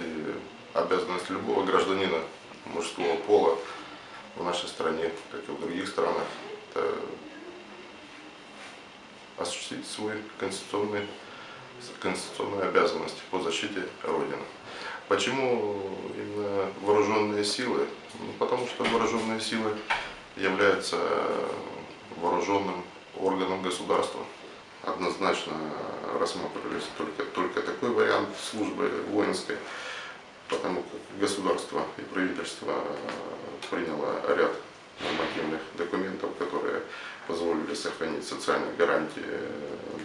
и обязанность любого гражданина мужского пола в нашей стране, как и в других странах, это осуществить свой конституционный, конституционную обязанность по защите Родины. Почему именно вооруженные силы? Ну, потому что вооруженные силы являются вооруженным органом государства. Однозначно рассматривались только, только такой вариант службы воинской, потому как государство и правительство приняло ряд нормативных документов, которые позволили сохранить социальные гарантии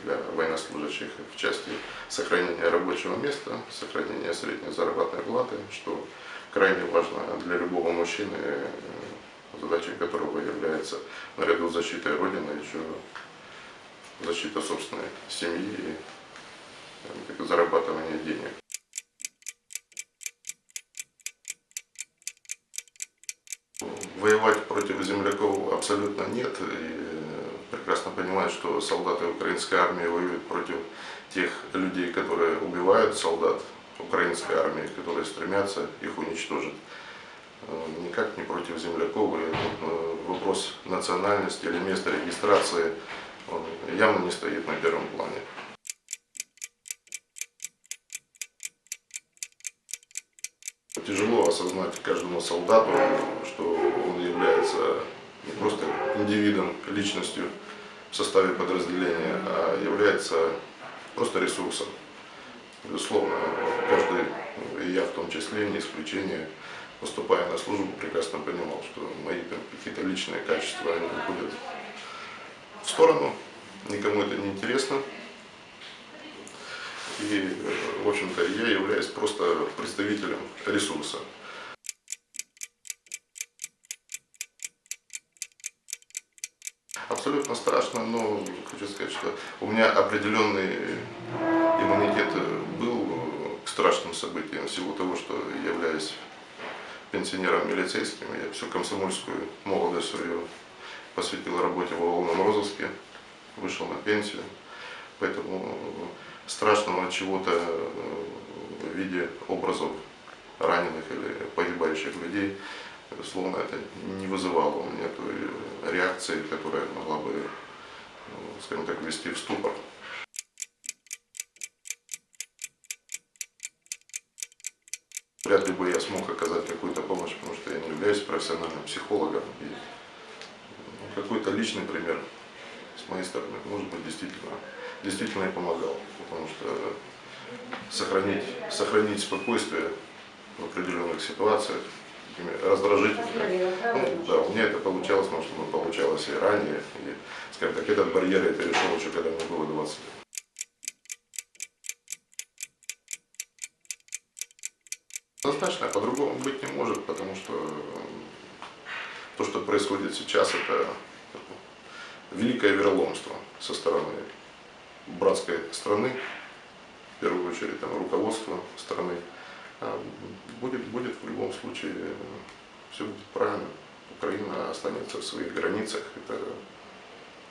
для военнослужащих в части сохранения рабочего места, сохранения средней заработной платы, что крайне важно для любого мужчины, задачей которого является наряду с защитой Родины еще защита собственной семьи и зарабатывание денег. Воевать против земляков абсолютно нет. И прекрасно понимаю, что солдаты украинской армии воюют против тех людей, которые убивают солдат украинской армии, которые стремятся их уничтожить. Никак не против земляков. И вопрос национальности или места регистрации он явно не стоит на первом плане. Тяжело осознать каждому солдату, что он является не просто индивидом, личностью в составе подразделения, а является просто ресурсом. Безусловно, каждый, и я в том числе, не исключение, поступая на службу, прекрасно понимал, что мои какие-то личные качества они уходят в сторону, никому это не интересно. И, в общем-то, я являюсь просто представителем ресурса. Абсолютно страшно, но хочу сказать, что у меня определенный иммунитет был к страшным событиям, в силу того, что являюсь пенсионером милицейским, я всю комсомольскую молодость свою посвятил работе в уголовном розыске, вышел на пенсию. Поэтому страшного чего-то э, в виде образов раненых или погибающих людей, безусловно, это не вызывало у меня той реакции, которая могла бы, ну, скажем так, ввести в ступор. Вряд ли бы я смог оказать какую-то помощь, потому что я не являюсь профессиональным психологом. И какой-то личный пример с моей стороны, может быть, действительно, действительно и помогал. Потому что сохранить, сохранить спокойствие в определенных ситуациях, раздражительных. Ну, да, у меня это получалось, может, оно получалось и ранее. И, скажем так, этот барьер я перешел еще, когда мне было 20 лет. Однозначно, по-другому быть не может, потому что то, что происходит сейчас, это великое вероломство со стороны братской страны, в первую очередь там, руководства страны. А будет, будет в любом случае, все будет правильно. Украина останется в своих границах, это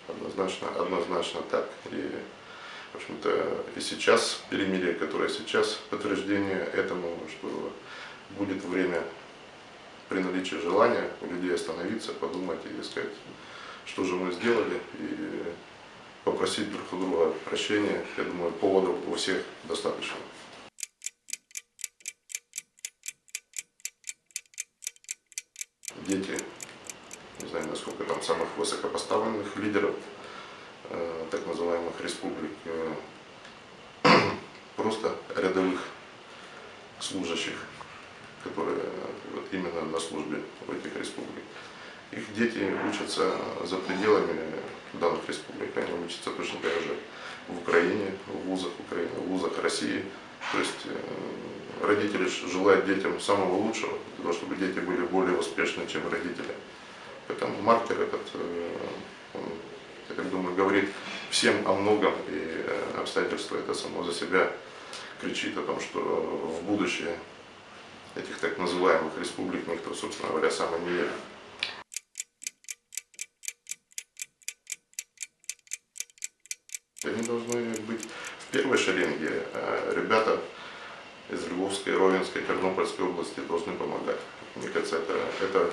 однозначно, однозначно так. И, в общем-то, и сейчас перемирие, которое сейчас подтверждение этому, что будет время при наличии желания у людей остановиться, подумать и сказать, что же мы сделали, и попросить друг у друга прощения. Я думаю, поводов у всех достаточно. Дети, не знаю, насколько там самых высокопоставленных лидеров, э, так называемых республик, э, просто рядовых служащих которые вот именно на службе в этих республиках. Их дети учатся за пределами данных республик, они учатся точно так же в Украине, в вузах Украины, в вузах России. То есть э, родители желают детям самого лучшего, для того, чтобы дети были более успешны, чем родители. Поэтому маркер этот, э, он, я так думаю, говорит всем о многом, и э, обстоятельства это само за себя кричит о том, что в будущее этих так называемых республик никто, собственно говоря, сам не верит. Должны быть в первой шеренге э, ребята из Львовской, Ровенской, Тернопольской области должны помогать. Мне кажется, это, это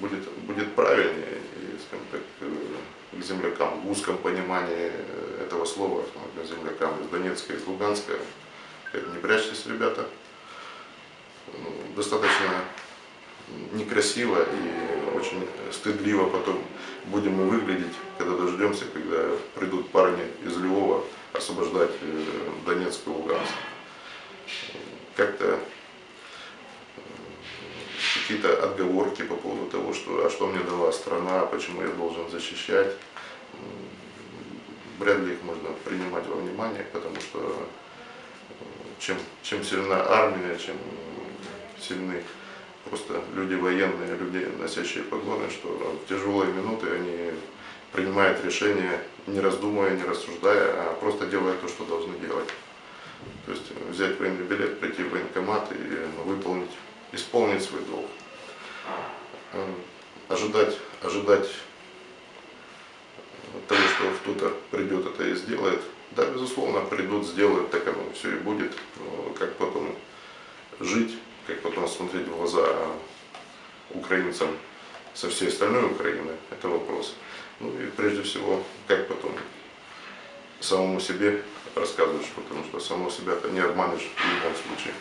будет, будет правильнее и, скажем так, э, к землякам в узком понимании э, этого слова, к землякам из Донецка, из Луганска. Не прячьтесь, ребята. Ну, Достаточно некрасиво и очень стыдливо потом будем мы выглядеть, когда дождемся, когда придут парни из Львова освобождать э, Донецк и Луганск. Как-то какие-то отговорки по поводу того, что а что мне дала страна, почему я должен защищать, вряд ли их можно принимать во внимание, потому что чем, чем сильна армия, чем сильны просто люди военные, люди, носящие погоны, что в тяжелые минуты они принимают решения, не раздумывая, не рассуждая, а просто делая то, что должны делать. То есть взять военный билет, прийти в военкомат и ну, выполнить, исполнить свой долг. Э, Ожидать, ожидать того, что кто-то придет это и сделает. Да, безусловно, придут, сделают, так оно все и будет. Как потом жить, как потом смотреть в глаза украинцам со всей остальной Украины, это вопрос. Ну и прежде всего, как потом самому себе рассказываешь, потому что самого себя ты не обманешь в любом случае.